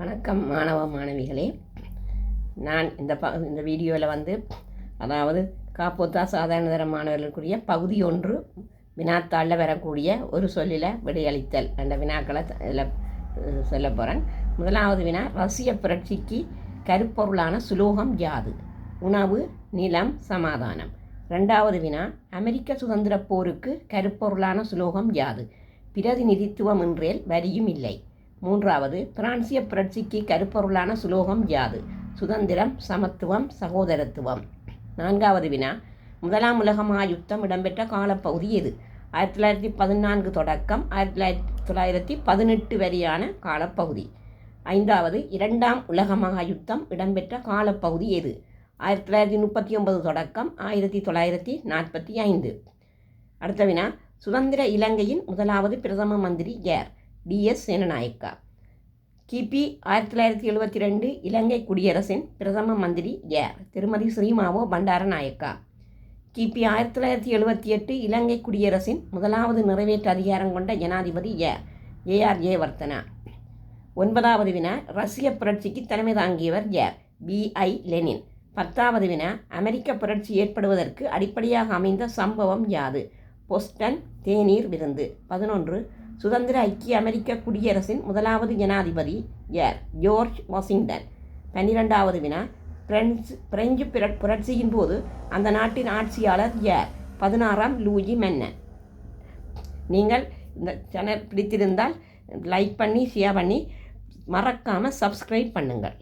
வணக்கம் மாணவ மாணவிகளே. நான் இந்த ப இந்த வீடியோவில் வந்து அதாவது காப்போத்தா சாதாரண தர மாணவர்களுக்குரிய பகுதி ஒன்று வினாத்தாளில் வரக்கூடிய ஒரு சொல்லில் விடையளித்தல். என்ற வினாக்களை இதில் சொல்ல போகிறேன் முதலாவது வினா ரஷ்ய புரட்சிக்கு கருப்பொருளான சுலோகம் யாது? உணவு நிலம் சமாதானம். ரெண்டாவது வினா அமெரிக்க சுதந்திரப் போருக்கு கருப்பொருளான சுலோகம் யாது? பிரதிநிதித்துவம் என்றேல் வரியும் இல்லை. மூன்றாவது பிரான்சிய புரட்சிக்கு கருப்பொருளான சுலோகம் யாது? சுதந்திரம் சமத்துவம் சகோதரத்துவம். நான்காவது வினா முதலாம் உலக மகாயுத்தம் இடம்பெற்ற காலப்பகுதி எது? ஆயிரத்தி தொள்ளாயிரத்தி பதினான்கு தொடக்கம் ஆயிரத்தி தொள்ளாயிரத்தி தொள்ளாயிரத்தி பதினெட்டு வரையான காலப்பகுதி. ஐந்தாவது இரண்டாம் உலக மகாயுத்தம் இடம்பெற்ற காலப்பகுதி எது? ஆயிரத்தி தொள்ளாயிரத்தி முப்பத்தி ஒன்பது தொடக்கம் ஆயிரத்தி தொள்ளாயிரத்தி நாற்பத்தி ஐந்து. அடுத்த வினா சுதந்திர இலங்கையின் முதலாவது பிரதம மந்திரி யார்? டிஎஸ் சேனநாயக்கா. கிபி ஆயிரத்தி தொள்ளாயிரத்தி எழுபத்தி ரெண்டு இலங்கை குடியரசின் பிரதம மந்திரி யார்? திருமதி ஸ்ரீமாவோ பண்டாரநாயக்கா. கிபி ஆயிரத்தி தொள்ளாயிரத்தி எழுபத்தி எட்டு இலங்கை குடியரசின் முதலாவது நிறைவேற்று அதிகாரம் கொண்ட ஜனாதிபதி யார்? ஏஆர் ஜெயவர்த்தனா. ஒன்பதாவது வினா ரஷ்ய புரட்சிக்கு தலைமை தாங்கியவர் யார்? PI Lenin. பத்தாவது வினா அமெரிக்க புரட்சி ஏற்படுவதற்கு அடிப்படையாக அமைந்த சம்பவம் யாது? பொஸ்டன் தேநீர் விருந்து. பதினொன்று சுதந்திர ஐக்கிய அமெரிக்க குடியரசின் முதலாவது ஜனாதிபதி யார் ஜோர்ஜ் வாஷிங்டன். பன்னிரெண்டாவது வினா. பிரெஞ்சு பிரெஞ்சு புரட்சியின் போது அந்த நாட்டின் ஆட்சியாளர் யார் பதினாறாம் லூயி மென்னன். நீங்கள் இந்த சேனல் பிடித்திருந்தால் லைக் பண்ணி ஷேர் பண்ணி மறக்காமல் சப்ஸ்கிரைப் பண்ணுங்கள்.